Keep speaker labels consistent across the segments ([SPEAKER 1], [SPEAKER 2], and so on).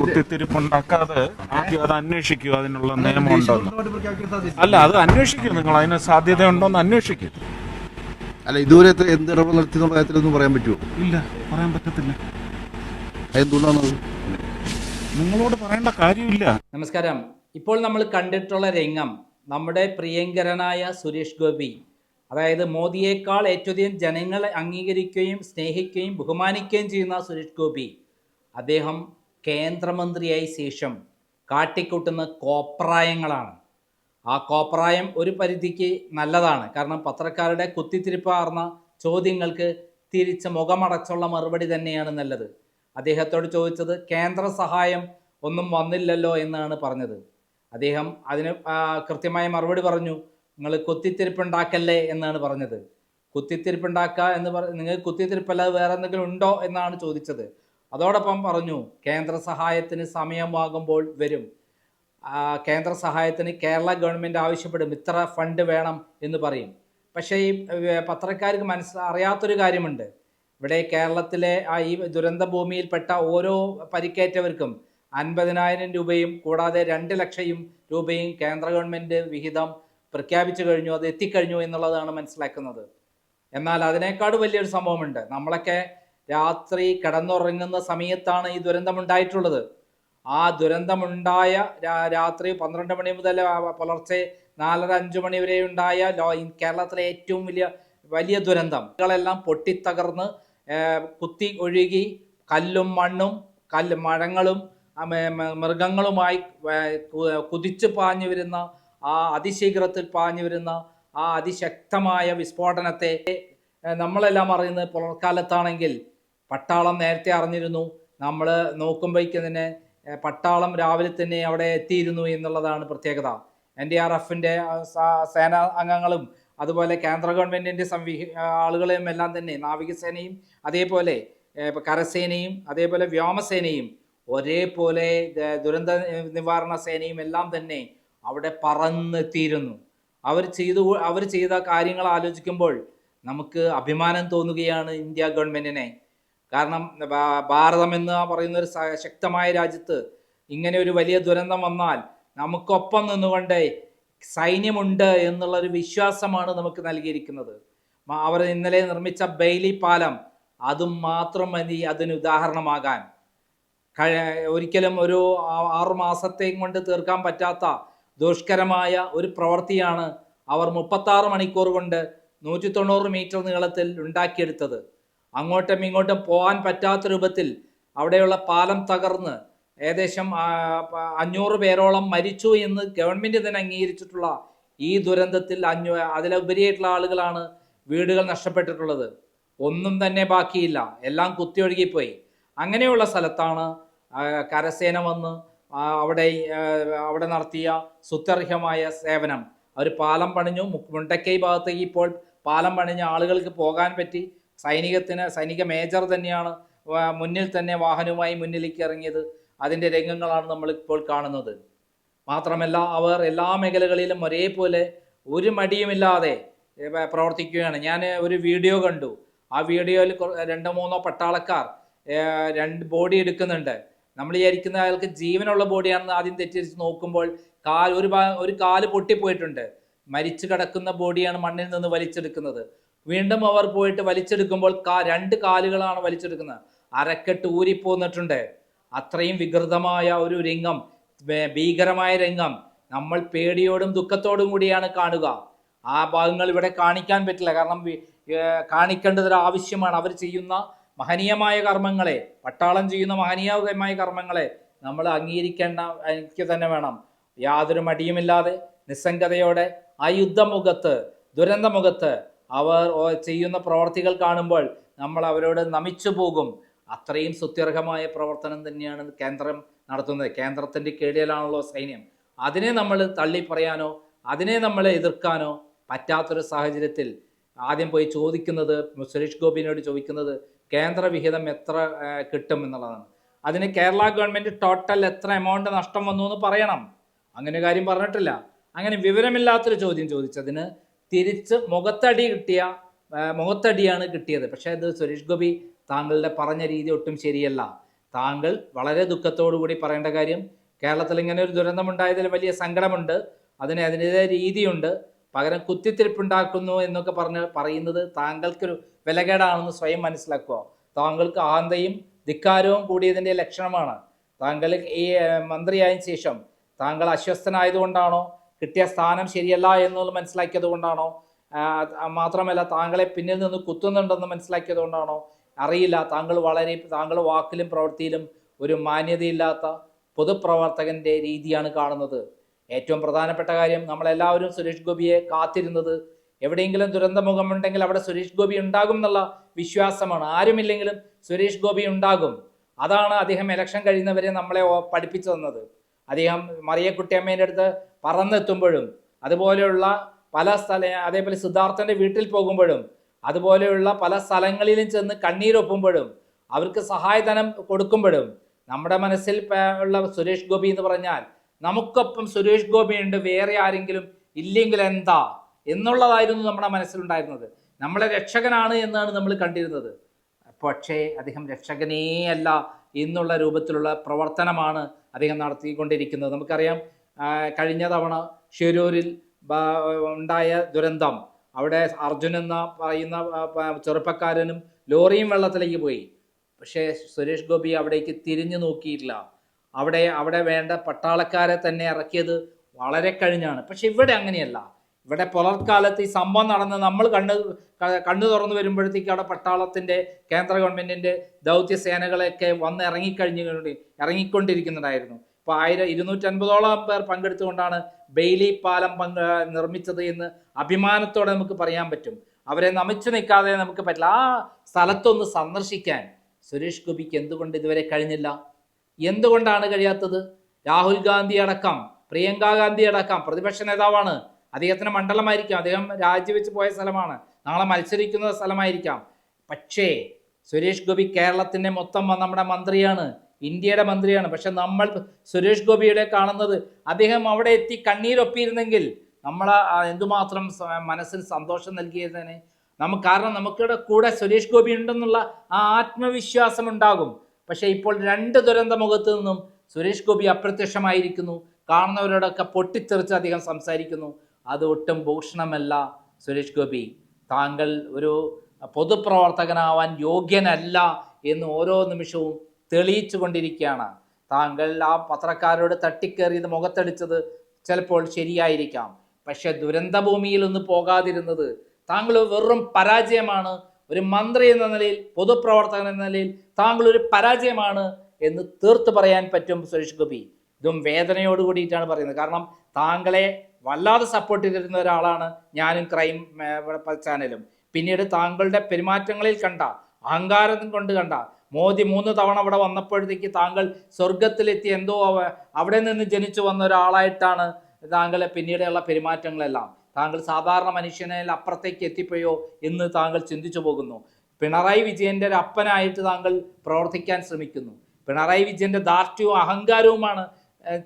[SPEAKER 1] കുത്തിത്തിരിപ്പുണ്ടാക്കാതെ ആദ്യം അത് അന്വേഷിക്കൂ അതിനുള്ള നിയമം ഉണ്ടോന്ന് അല്ല അത് അന്വേഷിക്കൂ. നിങ്ങൾ അതിന് സാധ്യതയുണ്ടോന്ന് അന്വേഷിക്കും.
[SPEAKER 2] അല്ല ഇതുവരെ എന്ത് ഇടപെടൽ നടത്തി എന്നുള്ള കാര്യത്തിലൊന്നും പറയാൻ പറ്റുമോ?
[SPEAKER 1] ഇല്ല പറയാൻ പറ്റത്തില്ല.
[SPEAKER 2] അതെന്തുകൊണ്ടാണത്?
[SPEAKER 1] നിങ്ങളോട് പറയേണ്ട കാര്യമില്ല.
[SPEAKER 3] നമസ്കാരം. ഇപ്പോൾ നമ്മൾ കണ്ടിട്ടുള്ള രംഗം നമ്മുടെ പ്രിയങ്കരനായ സുരേഷ് ഗോപി അതായത് മോദിയേക്കാൾ ഏറ്റവും അധികം ജനങ്ങളെ അംഗീകരിക്കുകയും സ്നേഹിക്കുകയും ബഹുമാനിക്കുകയും ചെയ്യുന്ന സുരേഷ് ഗോപി. അദ്ദേഹം കേന്ദ്രമന്ത്രിയായ ശേഷം കാട്ടിക്കൂട്ടുന്ന കോപ്രായങ്ങളാണ്. ആ കോപ്രായം ഒരു പരിധിക്ക് നല്ലതാണ്. കാരണം പത്രക്കാരുടെ കുത്തിത്തിരിപ്പാർന്ന ചോദ്യങ്ങൾക്ക് തിരിച്ച് മുഖമടച്ചുള്ള മറുപടി തന്നെയാണ് നല്ലത്. അദ്ദേഹത്തോട് ചോദിച്ചത് കേന്ദ്ര സഹായം ഒന്നും വന്നില്ലല്ലോ എന്നാണ് പറഞ്ഞത്. അദ്ദേഹം അതിന് കൃത്യമായ മറുപടി പറഞ്ഞു നിങ്ങൾ കുത്തിത്തിരിപ്പുണ്ടാക്കല്ലേ എന്നാണ് പറഞ്ഞത്. കുത്തിത്തിരിപ്പുണ്ടാക്കുക എന്ന് പറ നിങ്ങൾ കുത്തിത്തിരിപ്പല്ലാതെ വേറെ എന്തെങ്കിലും ഉണ്ടോ എന്നാണ് ചോദിച്ചത്. അതോടൊപ്പം പറഞ്ഞു കേന്ദ്ര സഹായത്തിന് സമയമാകുമ്പോൾ വരും. കേന്ദ്ര സഹായത്തിന് കേരള ഗവൺമെന്റ് ആവശ്യപ്പെടും ഇത്ര ഫണ്ട് വേണം എന്ന് പറയും. പക്ഷേ ഈ പത്രക്കാർക്ക് മനസ്സ് അറിയാത്തൊരു കാര്യമുണ്ട്. ഇവിടെ കേരളത്തിലെ ആ ഈ ദുരന്ത ഭൂമിയിൽപ്പെട്ട ഓരോ പരിക്കേറ്റവർക്കും അൻപതിനായിരം രൂപയും കൂടാതെ രണ്ട് ലക്ഷം രൂപയും കേന്ദ്ര ഗവൺമെന്റ് വിഹിതം പ്രഖ്യാപിച്ചു കഴിഞ്ഞു അത് എത്തിക്കഴിഞ്ഞു എന്നുള്ളതാണ് മനസ്സിലാക്കുന്നത്. എന്നാൽ അതിനേക്കാൾ വലിയൊരു സംഭവമുണ്ട്. നമ്മളൊക്കെ രാത്രി കിടന്നുറങ്ങുന്ന സമയത്താണ് ഈ ദുരന്തമുണ്ടായിട്ടുള്ളത് ആ ദുരന്തമുണ്ടായ രാത്രി പന്ത്രണ്ട് മണി മുതൽ പുലർച്ചെ നാലര അഞ്ചു മണി വരെ ഉണ്ടായ കേരളത്തിലെ ഏറ്റവും വലിയ വലിയ ദുരന്തം. കളെല്ലാം പൊട്ടിത്തകർന്ന് കുത്തി ഒഴുകി കല്ലും മണ്ണും കല്ല് മഴങ്ങളും മൃഗങ്ങളുമായി കുതിച്ചു പാഞ്ഞു വരുന്ന ആ അതിശീഘ്രത്തിൽ പാഞ്ഞു വരുന്ന ആ അതിശക്തമായ വിസ്ഫോടനത്തെ നമ്മളെല്ലാം അറിയുന്നത് പുലർക്കാലത്താണെങ്കിൽ പട്ടാളം നേരത്തെ അറിഞ്ഞിരുന്നു. നമ്മൾ നോക്കുമ്പോഴേക്ക് തന്നെ പട്ടാളം രാവിലെ തന്നെ അവിടെ എത്തിയിരുന്നു എന്നുള്ളതാണ് പ്രത്യേകത. എൻ ഡി ആർ എഫിന്റെ സേനാ അംഗങ്ങളും അതുപോലെ കേന്ദ്ര ഗവൺമെന്റിന്റെ സംവി ആളുകളെയും എല്ലാം തന്നെ നാവികസേനയും അതേപോലെ കരസേനയും അതേപോലെ വ്യോമസേനയും ഒരേപോലെ ദുരന്ത നിവാരണ സേനയും എല്ലാം തന്നെ അവിടെ പറന്നെത്തിയിരുന്നു. അവർ ചെയ്തു അവർ ചെയ്ത കാര്യങ്ങൾ ആലോചിക്കുമ്പോൾ നമുക്ക് അഭിമാനം തോന്നുകയാണ് ഇന്ത്യ ഗവൺമെന്റിനെ കാരണം ഭാരതം എന്ന് പറയുന്ന ഒരു ശക്തമായ രാജ്യത്ത് ഇങ്ങനെ ഒരു വലിയ ദുരന്തം വന്നാൽ നമുക്കൊപ്പം നിന്നുകൊണ്ട് സൈന്യമുണ്ട് എന്നുള്ള ഒരു വിശ്വാസമാണ് നമുക്ക് നൽകിയിരിക്കുന്നത്. അവർ ഇന്നലെ നിർമ്മിച്ച ബെയ്ലി പാലം അതും മാത്രം മതി അതിന് ഉദാഹരണമാകാൻ. ഒരിക്കലും ഒരു ആറുമാസത്തെയും ആറു മാസത്തെയും കൊണ്ട് തീർക്കാൻ പറ്റാത്ത ദുഷ്കരമായ ഒരു പ്രവൃത്തിയാണ് അവർ മുപ്പത്താറ് മണിക്കൂർ കൊണ്ട് നൂറ്റി തൊണ്ണൂറ് മീറ്റർ നീളത്തിൽ ഉണ്ടാക്കിയെടുത്തത്. അങ്ങോട്ടും ഇങ്ങോട്ടും പോകാൻ പറ്റാത്ത രൂപത്തിൽ അവിടെയുള്ള പാലം തകർന്ന് ഏകദേശം അഞ്ഞൂറ് പേരോളം മരിച്ചു എന്ന് ഗവൺമെന്റ് തന്നെ അംഗീകരിച്ചിട്ടുള്ള ഈ ദുരന്തത്തിൽ അഞ്ഞൂ അതിലുപരിയായിട്ടുള്ള ആളുകളാണ് വീടുകൾ നഷ്ടപ്പെട്ടിട്ടുള്ളത്. ഒന്നും തന്നെ ബാക്കിയില്ല. എല്ലാം കുത്തിയൊഴുകിപ്പോയി. അങ്ങനെയുള്ള സ്ഥലത്താണ് കരസേന വന്ന് അവിടെ അവിടെ നടത്തിയ സുത്യർഹമായ സേവനം. അവർ പാലം പണിഞ്ഞു. മുണ്ടക്കൈ ഭാഗത്തേക്ക് ഇപ്പോൾ പാലം പണിഞ്ഞ ആളുകൾക്ക് പോകാൻ പറ്റി. സൈനികത്തിന് സൈനിക മേജർ തന്നെയാണ് മുന്നിൽ തന്നെ വാഹനവുമായി മുന്നിലേക്ക് ഇറങ്ങിയത്. അതിന്റെ രംഗങ്ങളാണ് നമ്മൾ ഇപ്പോൾ കാണുന്നത്. മാത്രമല്ല അവർ എല്ലാ മേഖലകളിലും ഒരേപോലെ ഒരു മടിയുമില്ലാതെ പ്രവർത്തിക്കുകയാണ്. ഞാൻ ഒരു വീഡിയോ കണ്ടു. ആ വീഡിയോയിൽ രണ്ടോ മൂന്നോ പട്ടാളക്കാർ രണ്ട് ബോഡി എടുക്കുന്നുണ്ട്. നമ്മൾ വിചാരിക്കുന്ന അയാൾക്ക് ജീവനുള്ള ബോഡിയാണെന്ന് ആദ്യം തെറ്റിച്ച് നോക്കുമ്പോൾ കാൽ ഒരു ഒരു കാൽ പൊട്ടിപ്പോയിട്ടുണ്ട്. മരിച്ചു കിടക്കുന്ന ബോഡിയാണ് മണ്ണിൽ നിന്ന് വലിച്ചെടുക്കുന്നത്. വീണ്ടും അവർ പോയിട്ട് വലിച്ചെടുക്കുമ്പോൾ കാ രണ്ട് കാലുകളാണ് വലിച്ചെടുക്കുന്നത്. അരക്കെട്ട് ഊരിപ്പോന്നിട്ടുണ്ട്. അത്രയും വികൃതമായ ഒരു രംഗം ഭീകരമായ രംഗം. നമ്മൾ പേടിയോടും ദുഃഖത്തോടും കൂടിയാണ് കാണുക. ആ ഭാഗങ്ങൾ ഇവിടെ കാണിക്കാൻ പറ്റില്ല. കാരണം കാണിക്കേണ്ടത് ആവശ്യമാണ് അവർ ചെയ്യുന്ന മഹനീയമായ കർമ്മങ്ങളെ പട്ടാളം ചെയ്യുന്ന മഹനീയമായ കർമ്മങ്ങളെ നമ്മൾ അംഗീകരിക്കേണ്ട എനിക്ക് തന്നെ വേണം. യാതൊരു മടിയുമില്ലാതെ നിസ്സംഗതയോടെ ആ യുദ്ധമുഖത്ത് ദുരന്തമുഖത്ത് അവർ ചെയ്യുന്ന പ്രവർത്തികൾ കാണുമ്പോൾ നമ്മൾ അവരോട് നമിച്ചു പോകും. അത്രയും സുത്യർഹമായ പ്രവർത്തനം തന്നെയാണ് കേന്ദ്രം നടത്തുന്നത്. കേന്ദ്രത്തിന്റെ കീഴിലാണല്ലോ സൈന്യം. അതിനെ നമ്മൾ തള്ളി പറയാനോ അതിനെ നമ്മൾ എതിർക്കാനോ പറ്റാത്തൊരു സാഹചര്യത്തിൽ ആദ്യം പോയി ചോദിക്കുന്നത് സുരേഷ് ഗോപിനോട് ചോദിക്കുന്നത് കേന്ദ്രവിഹിതം എത്ര കിട്ടും എന്നുള്ളതാണ്. അതിന് കേരള ഗവൺമെന്റ് ടോട്ടൽ എത്ര എമൗണ്ട് നഷ്ടം വന്നു എന്ന് പറയണം. അങ്ങനെ കാര്യം പറഞ്ഞിട്ടില്ല. അങ്ങനെ വിവരമില്ലാത്തൊരു ചോദ്യം ചോദിച്ചതിന് തിരിച്ച് മുഖത്തടി കിട്ടിയ മുഖത്തടിയാണ് കിട്ടിയത്. പക്ഷേ അത് സുരേഷ് ഗോപി താങ്കളുടെ പറഞ്ഞ രീതി ഒട്ടും ശരിയല്ല. താങ്കൾ വളരെ കൂടി പറയേണ്ട കാര്യം കേരളത്തിൽ ഇങ്ങനെ ഒരു ദുരന്തമുണ്ടായതിൽ വലിയ സങ്കടമുണ്ട്. അതിന് അതിന്റെതായ രീതിയുണ്ട്. പകരം കുത്തിത്തിരിപ്പുണ്ടാക്കുന്നു എന്നൊക്കെ പറഞ്ഞ് പറയുന്നത് താങ്കൾക്കൊരു വിലകേടാണെന്ന് സ്വയം മനസ്സിലാക്കുക. താങ്കൾക്ക് ആന്തയും ധിക്കാരവും കൂടിയതിന്റെ ലക്ഷണമാണ്. താങ്കൾ ഈ മന്ത്രിയായ ശേഷം താങ്കൾ അസ്വസ്ഥനായതുകൊണ്ടാണോ കിട്ടിയ സ്ഥാനം ശരിയല്ല എന്നുള്ളത് മനസ്സിലാക്കിയത് കൊണ്ടാണോ മാത്രമല്ല താങ്കളെ പിന്നിൽ നിന്ന് കുത്തുന്നുണ്ടെന്ന് മനസ്സിലാക്കിയത് കൊണ്ടാണോ അറിയില്ല. താങ്കൾ വളരെ താങ്കൾ വാക്കിലും പ്രവൃത്തിയിലും ഒരു മാന്യതയില്ലാത്ത പൊതുപ്രവർത്തകന്റെ രീതിയാണ് കാണുന്നത്. ഏറ്റവും പ്രധാനപ്പെട്ട കാര്യം നമ്മളെല്ലാവരും സുരേഷ് ഗോപിയെ കാത്തിരുന്നത് എവിടെയെങ്കിലും ദുരന്തമുഖമുണ്ടെങ്കിൽ അവിടെ സുരേഷ് ഗോപി ഉണ്ടാകും എന്നുള്ള വിശ്വാസമാണ്. ആരുമില്ലെങ്കിലും സുരേഷ് ഗോപി ഉണ്ടാകും. അതാണ് അദ്ദേഹം ഇലക്ഷൻ കഴിയുന്നവരെ നമ്മളെ പഠിപ്പിച്ചു തന്നത്. അദ്ദേഹം മറിയക്കുട്ടിയമ്മേന്റെ അടുത്ത് പറന്നെത്തുമ്പോഴും അതുപോലെയുള്ള പല സ്ഥല അതേപോലെ സിദ്ധാർത്ഥന്റെ വീട്ടിൽ പോകുമ്പോഴും അതുപോലെയുള്ള പല സ്ഥലങ്ങളിലും ചെന്ന് കണ്ണീരൊപ്പുമ്പോഴും അവർക്ക് സഹായധനം കൊടുക്കുമ്പോഴും നമ്മുടെ മനസ്സിൽ ഉള്ള സുരേഷ് ഗോപി എന്ന് പറഞ്ഞാൽ നമുക്കൊപ്പം സുരേഷ് ഗോപി ഉണ്ട് വേറെ ആരെങ്കിലും ഇല്ലെങ്കിൽ എന്താ? എന്നുള്ളതായിരുന്നു നമ്മുടെ മനസ്സിലുണ്ടായിരുന്നത്. നമ്മളെ രക്ഷകനാണ് എന്നാണ് നമ്മൾ കണ്ടിരുന്നത്. പക്ഷേ അദ്ദേഹം രക്ഷകനേ അല്ല എന്നുള്ള രൂപത്തിലുള്ള പ്രവർത്തനമാണ് അദ്ദേഹം നടത്തിക്കൊണ്ടിരിക്കുന്നത്. നമുക്കറിയാം കഴിഞ്ഞ തവണ ഷിരൂരിൽ ഉണ്ടായ ദുരന്തം. അവിടെ അർജുൻ എന്ന പറയുന്ന ചെറുപ്പക്കാരനും ലോറിയും വെള്ളത്തിലേക്ക് പോയി. പക്ഷേ സുരേഷ് ഗോപി അവിടേക്ക് തിരിഞ്ഞു നോക്കിയില്ല. അവിടെ അവിടെ വേണ്ട പട്ടാളക്കാരെ തന്നെ ഇറക്കിയത് വളരെ കഴിഞ്ഞാണ്. പക്ഷെ ഇവിടെ അങ്ങനെയല്ല. ഇവിടെ പുലർക്കാലത്ത് ഈ സംഭവം നടന്ന് നമ്മൾ കണ്ണ് കണ്ണു തുറന്നു വരുമ്പോഴത്തേക്ക് അവിടെ പട്ടാളത്തിന്റെ കേന്ദ്ര ഗവൺമെന്റിന്റെ ദൗത്യ സേനകളൊക്കെ വന്ന് ഇറങ്ങിക്കഴിഞ്ഞു ഇറങ്ങിക്കൊണ്ടിരിക്കുന്നുണ്ടായിരുന്നു അപ്പോൾ ആയിരം ഇരുന്നൂറ്റൻപതോളം പേർ പങ്കെടുത്തുകൊണ്ടാണ് ബെയിലി പാലം പങ്ക് നിർമ്മിച്ചത് എന്ന് അഭിമാനത്തോടെ നമുക്ക് പറയാൻ പറ്റും. അവരെ നമിച്ചു നിൽക്കാതെ നമുക്ക് പറ്റില്ല. ആ സ്ഥലത്തൊന്ന് സന്ദർശിക്കാൻ സുരേഷ് ഗോപിക്ക് എന്തുകൊണ്ട് ഇതുവരെ കഴിഞ്ഞില്ല? എന്തുകൊണ്ടാണ് കഴിയാത്തത്? രാഹുൽ ഗാന്ധി അടക്കം പ്രിയങ്ക ഗാന്ധി അടക്കം പ്രതിപക്ഷ നേതാവാണ് അദ്ദേഹത്തിന് മണ്ഡലമായിരിക്കാം. അദ്ദേഹം രാജിവെച്ച് പോയ സ്ഥലമാണ്. നാളെ മത്സരിക്കുന്ന സ്ഥലമായിരിക്കാം. പക്ഷേ സുരേഷ് ഗോപി കേരളത്തിന്റെ മൊത്തം നമ്മുടെ മന്ത്രിയാണ്. ഇന്ത്യയുടെ മന്ത്രിയാണ്. പക്ഷെ നമ്മൾ സുരേഷ് ഗോപിയുടെ കാണുന്നത് അദ്ദേഹം അവിടെ എത്തി കണ്ണീരൊപ്പിയിരുന്നെങ്കിൽ നമ്മൾ എന്തുമാത്രം മനസ്സിന് സന്തോഷം നൽകിയതിനെ നമുക്ക് കാരണം നമുക്കിവിടെ കൂടെ സുരേഷ് ഗോപി ഉണ്ടെന്നുള്ള ആ ആത്മവിശ്വാസം ഉണ്ടാകും പക്ഷേ ഇപ്പോൾ രണ്ട് ദുരന്ത മുഖത്ത് നിന്നും സുരേഷ് ഗോപി അപ്രത്യക്ഷമായിരിക്കുന്നു. കാണുന്നവരോടൊക്കെ പൊട്ടിത്തെറിച്ച് അധികം സംസാരിക്കുന്നു. അത് ഒട്ടും ഭൂഷണമല്ല സുരേഷ് ഗോപി. താങ്കൾ ഒരു പൊതുപ്രവർത്തകനാവാൻ യോഗ്യനല്ല എന്ന് ഓരോ നിമിഷവും തെളിയിച്ചു കൊണ്ടിരിക്കുകയാണ് താങ്കൾ ആ പത്രക്കാരോട് തട്ടിക്കേറിയത് മുഖത്തടിച്ചത് ചിലപ്പോൾ ശരിയായിരിക്കാം. പക്ഷെ ദുരന്തഭൂമിയിൽ ഒന്ന് പോകാതിരുന്നത് താങ്കൾ വെറും പരാജയമാണ്. ഒരു മന്ത്രി എന്ന നിലയിൽ പൊതുപ്രവർത്തകൻ എന്ന നിലയിൽ താങ്കൾ ഒരു പരാജയമാണ് എന്ന് തീർത്ത് പറയാൻ പറ്റും സുരേഷ് ഗോപി. ഇതും വേദനയോട് കൂടിയിട്ടാണ് പറയുന്നത്. കാരണം താങ്കളെ വല്ലാതെ സപ്പോർട്ട് ചെയ്തിരുന്ന ഒരാളാണ് ഞാനും ക്രൈം ചാനലും പിന്നീട് താങ്കളുടെ പെരുമാറ്റങ്ങളിൽ കണ്ട അഹങ്കാരം കൊണ്ട് കണ്ട മോദി മൂന്ന് തവണ അവിടെ വന്നപ്പോഴത്തേക്ക് താങ്കൾ സ്വർഗത്തിലെത്തി എന്തോ അവിടെ നിന്ന് ജനിച്ചു വന്ന ഒരാളായിട്ടാണ് താങ്കളെ പിന്നീടുള്ള പെരുമാറ്റങ്ങളെല്ലാം. താങ്കൾ സാധാരണ മനുഷ്യനെ അപ്പുറത്തേക്ക് എത്തിപ്പോയോ എന്ന് താങ്കൾ ചിന്തിച്ചു പോകുന്നു. പിണറായി വിജയന്റെ ഒരു അപ്പനായിട്ട് താങ്കൾ പ്രവർത്തിക്കാൻ ശ്രമിക്കുന്നു. പിണറായി വിജയന്റെ ധാർഷ്ട്യവും അഹങ്കാരവുമാണ്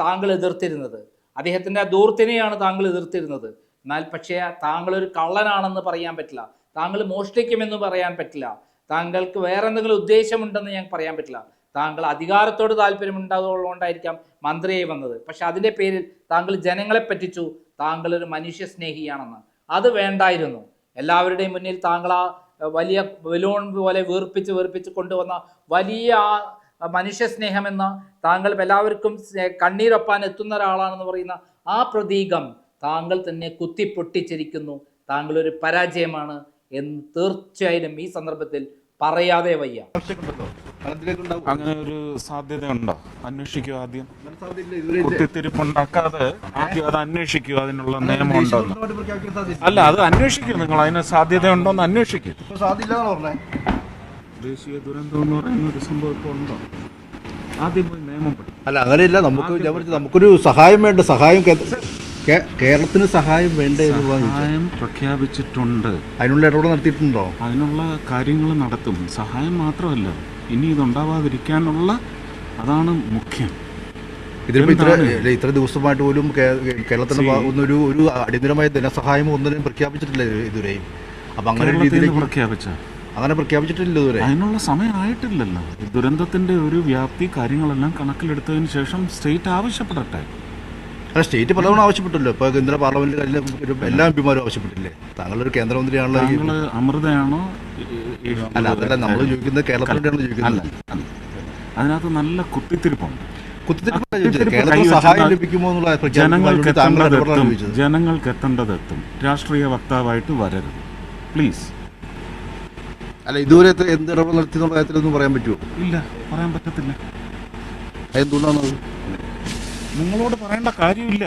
[SPEAKER 3] താങ്കൾ എതിർത്തിരുന്നത്. അദ്ദേഹത്തിന്റെ ആ ദൂർത്തിനെയാണ് താങ്കൾ എതിർത്തിരുന്നത്. എന്നാൽ പക്ഷേ താങ്കളൊരു കള്ളനാണെന്ന് പറയാൻ പറ്റില്ല. താങ്കൾ മോഷ്ടിക്കുമെന്ന് പറയാൻ പറ്റില്ല. താങ്കൾക്ക് വേറെ എന്തെങ്കിലും ഉദ്ദേശമുണ്ടെന്ന് ഞാൻ പറയാൻ പറ്റില്ല. താങ്കൾ അധികാരത്തോട് താല്പര്യമുണ്ടാകുകൊണ്ടായിരിക്കാം മന്ത്രിയായി വന്നത്. പക്ഷെ അതിന്റെ പേരിൽ താങ്കൾ ജനങ്ങളെ പറ്റിച്ചു. താങ്കൾ ഒരു മനുഷ്യ സ്നേഹിയാണെന്ന് അത് വേണ്ടായിരുന്നു. എല്ലാവരുടെയും മുന്നിൽ താങ്കൾ ആ വലിയ ബലൂൺ പോലെ വീർപ്പിച്ച് വീർപ്പിച്ച് കൊണ്ടുവന്ന വലിയ ആ മനുഷ്യ സ്നേഹമെന്ന താങ്കൾ എല്ലാവർക്കും കണ്ണീരൊപ്പാൻ എത്തുന്ന ഒരാളാണെന്ന് പറയുന്ന ആ പ്രതീകം താങ്കൾ തന്നെ കുത്തിപ്പൊട്ടിച്ചിരിക്കുന്നു താങ്കൾ ഒരു പരാജയമാണ് എന്ന് തീർച്ചയായും ഈ സന്ദർഭത്തിൽ പറയാതെ വയ്യ.
[SPEAKER 1] അങ്ങനെ ഒരു സാധ്യതയുണ്ടോ? അന്വേഷിക്കുക ആദ്യം. കുത്തിത്തിരിപ്പുണ്ടാക്കാതെ ആദ്യം അത് അന്വേഷിക്കുക അതിനുള്ള നിയമമുണ്ടോ അല്ല അത് അന്വേഷിക്കൂ നിങ്ങൾ അതിന് സാധ്യതയുണ്ടോ എന്ന് അന്വേഷിക്കും
[SPEAKER 2] ഇപ്പൊ സാധ്യത ഇല്ലാന്നാണ് പറഞ്ഞേ
[SPEAKER 1] ദേശീയ ദുരന്തം എന്ന് പറയുന്ന ഒരു സംഭവം ഇപ്പോൾ ഉണ്ടോ? ആദ്യം പോയി നിയമം പഠിക്കും.
[SPEAKER 2] അല്ല അങ്ങനെയല്ല. നമുക്ക് ഞാൻ നമുക്കൊരു സഹായം വേണ്ട. സഹായം കേ- കേ- കേരളത്തിന് സഹായം വേണ്ടേ എന്ന് ചോദിച്ചത്.
[SPEAKER 1] സഹായം പ്രഖ്യാപിച്ചിട്ടുണ്ട്.
[SPEAKER 2] അതിനുള്ള ഇടപെടൽ നടത്തിയിട്ടുണ്ടോ?
[SPEAKER 1] അതിനുള്ള കാര്യങ്ങൾ നടത്തും. സഹായം മാത്രമല്ല ഇനി ഇതുണ്ടാവാതിരിക്കാനുള്ള അതാണ് മുഖ്യം.
[SPEAKER 2] ഇതിലിപ്പോ ഇത്ര
[SPEAKER 1] എന്താണ്?
[SPEAKER 2] ഇല്ല, ഇത്ര ദിവസമായിട്ട് പോലും കേ- കേരളത്തിന്റെ. ഭാ- ഒന്നൊരു ഒരു അടിയന്തരമായ ധനസഹായം ഒന്നിനും പ്രഖ്യാപിച്ചിട്ടില്ല ഇത് ഇതുവരെയും. അപ്പൊ അങ്ങനെ ഒരു
[SPEAKER 1] കേരളത്തിൽ നിന്ന്
[SPEAKER 2] രീതിയിലേക്ക്
[SPEAKER 1] പ്രഖ്യാപിച്ച
[SPEAKER 2] അങ്ങനെ പ്രഖ്യാപിച്ചിട്ടില്ല ഇതുവരെ.
[SPEAKER 1] അതിനുള്ള സമയമായിട്ടില്ലല്ലോ ദുരന്തത്തിന്റെ ഒരു വ്യാപ്തി കാര്യങ്ങളെല്ലാം കണക്കിലെടുത്തതിന് ശേഷം സ്റ്റേറ്റ് ആവശ്യപ്പെടട്ടെ.
[SPEAKER 2] അല്ല സ്റ്റേറ്റ് പലതവണ ആവശ്യപ്പെട്ടല്ലോ. ഇപ്പൊ കേന്ദ്ര പാർലമെന്റിൽ എല്ലാ എം പിമാരും ആവശ്യപ്പെട്ടില്ലേ? താങ്കളൊരു കേന്ദ്രമന്ത്രിയാണല്ലോ
[SPEAKER 1] താങ്കൾ അമൃതയാണോ?
[SPEAKER 2] അല്ല അതല്ല നമ്മൾ ചോദിക്കുന്നത് കേരളത്തിലാണ് ചോദിക്കുന്നത്.
[SPEAKER 1] അതിനകത്ത് നല്ല കുത്തിത്തിരിപ്പുണ്ട്. ജനങ്ങൾക്ക് എത്തേണ്ടതെത്തും. രാഷ്ട്രീയ വക്താവായിട്ട് വരരുത്. പ്ലീസ്.
[SPEAKER 2] അല്ല ഇതുവരെ എന്ത് ഇടപെടൽ നടത്തി എന്നുള്ള കാര്യത്തിലൊന്നും പറയാൻ പറ്റുമോ
[SPEAKER 1] ഇല്ല പറയാൻ പറ്റത്തില്ല.
[SPEAKER 2] എന്തുകൊണ്ടാണത്
[SPEAKER 1] നിങ്ങളോട് പറയേണ്ട കാര്യമില്ല.